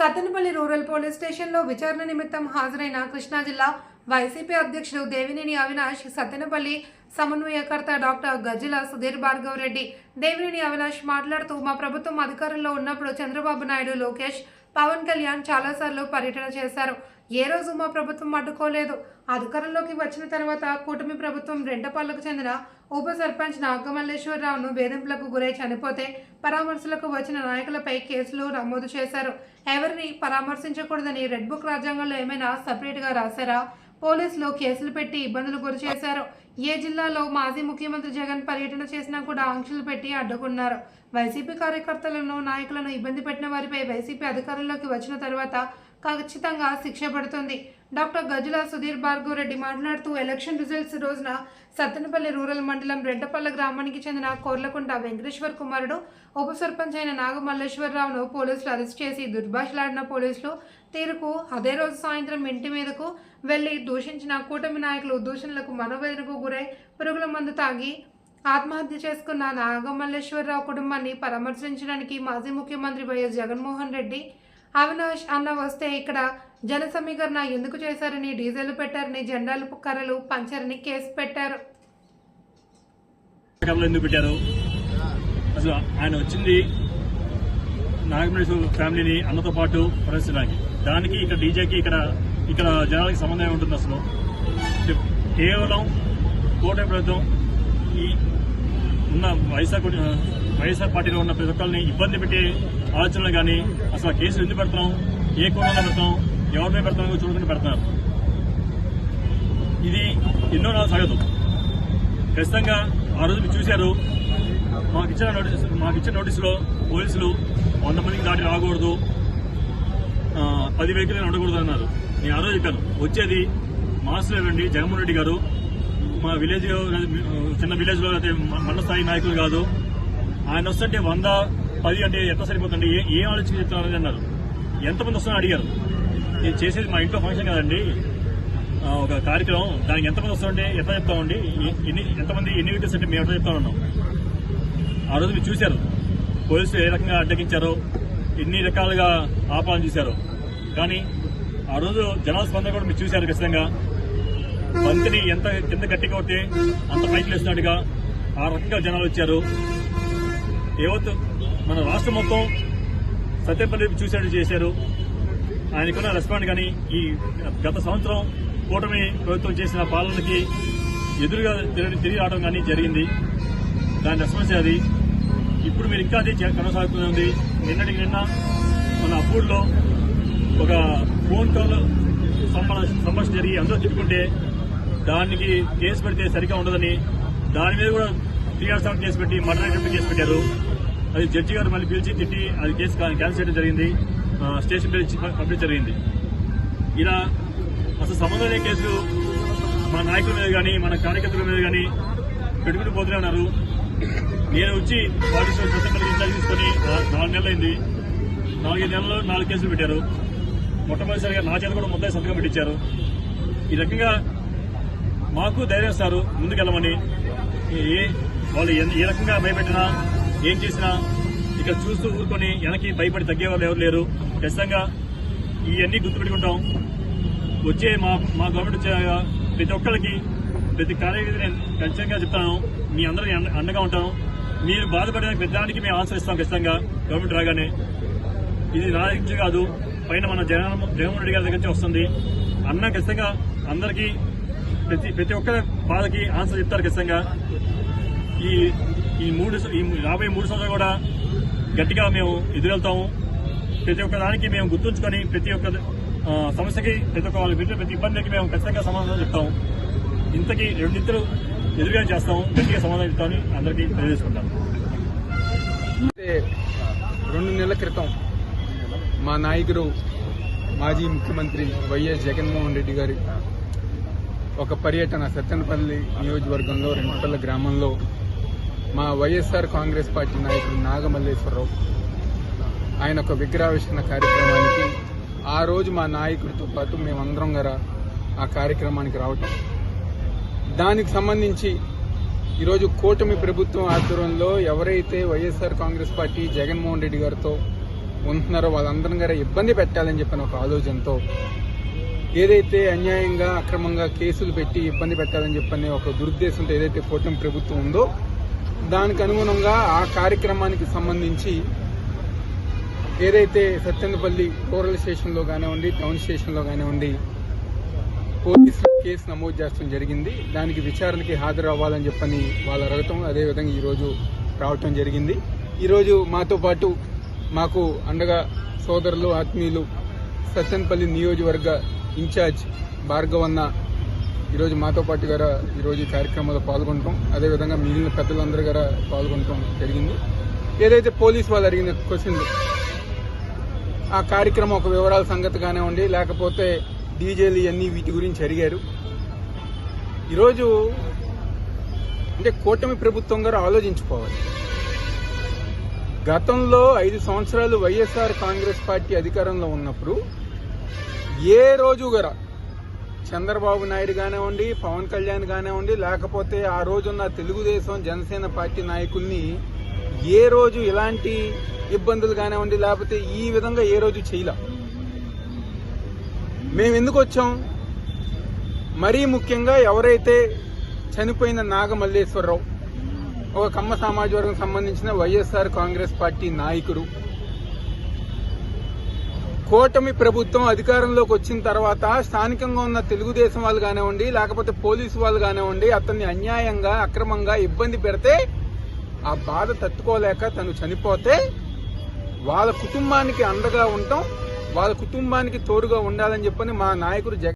Sattenapalli rural police స్టేషన్లో విచారణ నిమిత్తం హాజరైన కృష్ణా జిల్లా వైసీపీ అధ్యక్షుడు దేవినేని అవినాష్ సత్తెనపల్లి సమన్వయకర్త డాక్టర్ గజ్జల సుధీర్ భార్గవ్ రెడ్డి దేవినేని అవినాష్ మాట్లాడుతూ మా ప్రభుత్వం అధికారంలో ఉన్నప్పుడు చంద్రబాబు నాయుడు లోకేష్ పవన్ కళ్యాణ్ చాలాసార్లు పర్యటన చేశారు. ఏ రోజు మా ప్రభుత్వం అడ్డుకోలేదు. అధికారంలోకి వచ్చిన తర్వాత కూటమి ప్రభుత్వం రెండపాళ్ళకు చెందిన ఉప సర్పంచ్ నాగమల్లేశ్వరరావును వేధింపులకు గురై చనిపోతే పరామర్శలకు వచ్చిన నాయకులపై కేసులు నమోదు చేశారు. ఎవరిని పరామర్శించకూడదని రెడ్ బుక్ రాజ్యాంగంలో ఏమైనా సపరేట్గా రాశారా? పోలీసులు కేసులు పెట్టి ఇబ్బందులు గురి చేశారు. ఏ జిల్లాలో మాజీ ముఖ్యమంత్రి జగన్ పర్యటన చేసినా కూడా ఆంక్షలు పెట్టి అడ్డుకున్నారు. వైసీపీ కార్యకర్తలను నాయకులను ఇబ్బంది పెట్టిన వారిపై వైసీపీ అధికారంలోకి వచ్చిన తర్వాత ఖచ్చితంగా శిక్ష పడుతుంది. డాక్టర్ గజుల సుధీర్ భార్గవరెడ్డి మాట్లాడుతూ ఎలక్షన్ రిజల్ట్స్ రోజున సత్తెనపల్లి రూరల్ మండలం రెండపల్ల గ్రామానికి చెందిన కోర్లకుంట వెంకటేశ్వర్ కుమారుడు ఉప సర్పంచ్ అయిన నాగమల్లేశ్వరరావును పోలీసులు అరెస్ట్ చేసి దుర్భాషలాడిన పోలీసులు తీరుకు అదే రోజు సాయంత్రం ఇంటి మీదకు వెళ్ళి దూషించిన కూటమి నాయకులు దూషణలకు మనోవేదనకు గురై పురుగుల మందు తాగి ఆత్మహత్య చేసుకున్న నాగమల్లేశ్వరరావు కుటుంబాన్ని పరామర్శించడానికి మాజీ ముఖ్యమంత్రి వైఎస్ జగన్మోహన్ రెడ్డి అవినాష్ అన్న వస్తే ఇక్కడ జన సమీకరణ ఎందుకు చేశారని డీజిల్ పెట్టారని జెండాలు కర్రలు పంచారని కేసు పెట్టారు. ఎందుకు పెట్టారు? అసలు ఆయన వచ్చింది నాగమేశ్వర ఫ్యామిలీని అన్నతో పాటు ప్రదర్శించడానికి దానికి ఇక్కడ డీజేకి ఇక్కడ ఇక్కడ జనాలకి సంబంధం ఉంటుంది అసలు. కేవలం కోట ప్రభుత్వం ఈ ఉన్న వైఎస్ఆర్ వైఎస్ఆర్ పార్టీలో ఉన్న ప్రతి ఒక్కరిని ఇబ్బంది పెట్టే ఆలోచనలు కానీ అసలు ఆ కేసులు ఎందుకు పెడతాం? ఏ కోణంలో పెడతాం? ఎవరిపై పెడతాం? చూడకుండా పెడతారు? ఇది ఎన్నో నాలు సాగదు ఖచ్చితంగా ఆ రోజు మీరు చూశారు మాకు ఇచ్చిన నోటీస్ మాకు ఇచ్చిన నోటీసులో పోలీసులు వంద మందికి దాటి రాకూడదు. పది వెహికల్ ఉండకూడదు అన్నారు నేను ఆ రోజు చెప్పాను వచ్చేది మాస్టర్ ఇవ్వండి జగన్మోహన్ రెడ్డి గారు. మా విలేజ్ చిన్న విలేజ్లో అయితే మ- మండల స్థాయి నాయకులు కాదు. ఆయన వస్తుంటే వంద పది అంటే ఎంత సరిపోతుంది ఏం ఆలోచన చెప్తున్నారని అన్నారు. ఎంతమంది వస్తున్నారో అడిగారు. నేను చేసేది మా ఇంట్లో ఫంక్షన్ కదండి. ఒక కార్యక్రమం. దానికి ఎంతమంది వస్తుంటే ఎంత చెప్తామండి ఎన్ని ఎంతమంది ఎన్ని వీకెస్ అంటే మేము ఎంత చెప్తా ఉన్నాం. ఆ రోజు మీరు చూశారు. పోలీసులు ఏ రకంగా అడ్డగించారో ఎన్ని రకాలుగా ఆపాలని చూశారు. కానీ ఆ రోజు జనాల స్పందన కూడా మీరు చూశారు ఖచ్చితంగా. బంతిని ఎంత కింద గట్టిగా కొడితే అంత పైకి లేస్తున్నట్టుగా ఆ రకంగా జనాలు వచ్చారు. ఏవత్తు మన రాష్ట్రం మొత్తం సత్యపల్లి చూసేట్టు చేశారు. ఆయనకున్న రెస్పాండ్ కానీ ఈ గత సంవత్సరం కూటమి ప్రభుత్వం చేసిన పాలనకి ఎదురుగా తిరిగి తిరిగి రావడం కానీ జరిగింది. దాని రెస్పాన్స్ అది. ఇప్పుడు మీరు ఇంకా అది కొనసాగుతుంది నిన్నటికి నిన్న మన అప్పూర్లో ఒక ఫోన్ కాల్ సంభాషణ జరిగి అందరూ తిట్టుకుంటే దానికి కేసు పెడితే సరిగా ఉండదని దాని మీద కూడా టీఆర్ సార్ కేసు పెట్టి మర్డర్ అటెంప్ట్ కేసు పెట్టారు. అది జడ్జి గారు మళ్ళీ పిలిచి తిట్టి అది కేసు క్యాన్సిల్ చేయడం జరిగింది. స్టేషన్ పిలిచి పంపించడం జరిగింది. ఇలా అసలు సంబంధం లేని కేసులు మన నాయకుల మీద కానీ మన కార్యకర్తల మీద కానీ పెట్టుకుని పోతూనే ఉన్నారు. నేను వచ్చి బాడీ స్టోర్ ఇన్ఛార్జ్ తీసుకొని నాలుగు నెలలు అయింది నాలుగైదు నెలలు నాలుగు కేసులు పెట్టారు. మొట్టమొదటిసారిగా నా చేత కూడా ముద్దాయి సంతకం పెట్టించారు. ఈ రకంగా మాకు ధైర్యం ఇస్తారు ముందుకెళ్ళమని. ఏ వాళ్ళు ఏ రకంగా భయపెట్టినా ఏం చేసినా ఇక్కడ చూస్తూ ఊరుకొని వెనక్కి భయపడి తగ్గేవాళ్ళు ఎవరు లేరు. ఖచ్చితంగా ఇవన్నీ గుర్తుపెట్టుకుంటాం. వచ్చే మా మా గవర్నమెంట్ వచ్చాక ప్రతి ఒక్కరికి ప్రతి కార్యక్రమం నేను ఖచ్చితంగా చెప్తాను. మీ అందరూ అండగా ఉంటాను. మీరు బాధపడిన పెద్దానికి మేము ఆన్సర్ ఇస్తాం ఖచ్చితంగా. గవర్నమెంట్ రాగానే. ఇది నా దగ్గర కాదు. పైన మన జగన్ జగన్మోహన్ రెడ్డి గారి దగ్గర నుంచి వస్తుంది. అన్న ఖచ్చితంగా అందరికీ ప్రతి ప్రతి ఒక్కరి బాధకి ఆన్సర్ చెప్తారు ఖచ్చితంగా. ఈ ఈ మూడు ఈ రాబోయే మూడు సంవత్సరాలు కూడా గట్టిగా మేము ఎదురెళ్తాము. ప్రతి ఒక్క దానికి మేము గుర్తుంచుకొని ప్రతి ఒక్క సమస్యకి ప్రతి ఒక్క వాళ్ళు ప్రతి ఇబ్బందికి మేము ఖచ్చితంగా సమాధానం చెప్తాము. ఇంతకీ రెండింతలు ఎదురుగా చేస్తాం. గట్టిగా సమాధానం ఇస్తామని అందరికీ తెలియజేసుకుంటాం. అయితే రెండు నెలల క్రితం మా నాయకుడు మాజీ ముఖ్యమంత్రి వైఎస్ జగన్మోహన్ రెడ్డి గారి ఒక పర్యటన సత్తెనపల్లి నియోజకవర్గంలో రెండుపల్లి గ్రామంలో మా వైఎస్ఆర్ కాంగ్రెస్ పార్టీ నాయకుడు నాగమల్లేశ్వరరావు ఆయన ఒక విగ్రహావిష్కరణ కార్యక్రమానికి ఆ రోజు మా నాయకుడితో పాటు మేమందరం గారా ఆ కార్యక్రమానికి రావటం దానికి సంబంధించి ఈరోజు కూటమి ప్రభుత్వం ఆధ్వర్యంలో ఎవరైతే YSR Congress party Jaganmohan Reddy గారితో ఉంటున్నారో వాళ్ళందరం గారు ఇబ్బంది పెట్టాలని చెప్పిన ఒక ఆలోచనతో ఏదైతే అన్యాయంగా అక్రమంగా కేసులు పెట్టి ఇబ్బంది పెట్టాలని చెప్పని ఒక దురుద్దేశంతో ఏదైతే కూటమి ప్రభుత్వం ఉందో దానికి అనుగుణంగా ఆ కార్యక్రమానికి సంబంధించి ఏదైతే సత్యనపల్లి రూరల్ స్టేషన్లో కానివ్వండి టౌన్ స్టేషన్లో కానివ్వండి పోలీసులు కేసు నమోదు చేస్తడం జరిగింది. దానికి విచారణకి హాజరు అవ్వాలని చెప్పని వాళ్ళు అడగటం అదేవిధంగా ఈరోజు రావటం జరిగింది. ఈరోజు మాతో పాటు మాకు అండగా సోదరులు ఆత్మీయులు సత్తెనపల్లి నియోజకవర్గ ఇన్ఛార్జ్ భార్గవన్న ఈరోజు మాతో పాటు గారా ఈరోజు ఈ కార్యక్రమంలో పాల్గొనటం అదేవిధంగా మిగిలిన పెద్దలందరూ గారా పాల్గొనటం జరిగింది. ఏదైతే పోలీస్ వాళ్ళు అడిగిన క్వశ్చన్ ఆ కార్యక్రమం ఒక వివరాల సంగతి కానివ్వండి లేకపోతే డీజేలు ఇవన్నీ వీటి గురించి అడిగారు. ఈరోజు అంటే కూటమి ప్రభుత్వం గారు ఆలోచించుకోవాలి. గతంలో ఐదు సంవత్సరాలు వైఎస్ఆర్ కాంగ్రెస్ పార్టీ అధికారంలో ఉన్నప్పుడు ఏ రోజు గరా చంద్రబాబు నాయుడు కానివ్వండి పవన్ కళ్యాణ్ కానివ్వండి లేకపోతే ఆ రోజున్న తెలుగుదేశం జనసేన పార్టీ నాయకుల్ని ఏ రోజు ఇలాంటి ఇబ్బందులు కానివ్వండి లేకపోతే ఈ విధంగా ఏ రోజు చేయలే? మేము ఎందుకు వచ్చాం? మరీ ముఖ్యంగా ఎవరైతే చనిపోయిన నాగమల్లేశ్వరరావు ఒక కమ్మ సమాజ వర్గం సంబంధించిన వైఎస్ఆర్ కాంగ్రెస్ పార్టీ నాయకుడు కూటమి ప్రభుత్వం అధికారంలోకి వచ్చిన తర్వాత స్థానికంగా ఉన్న తెలుగుదేశం వాళ్ళు కానివ్వండి లేకపోతే పోలీసు వాళ్ళు కానివ్వండి అతన్ని అన్యాయంగా అక్రమంగా ఇబ్బంది పెడితే ఆ బాధ తట్టుకోలేక తను చనిపోతే వాళ్ళ కుటుంబానికి అండగా ఉండటం వాళ్ళ కుటుంబానికి తోడుగా ఉండాలని చెప్పని మా నాయకుడు జగన్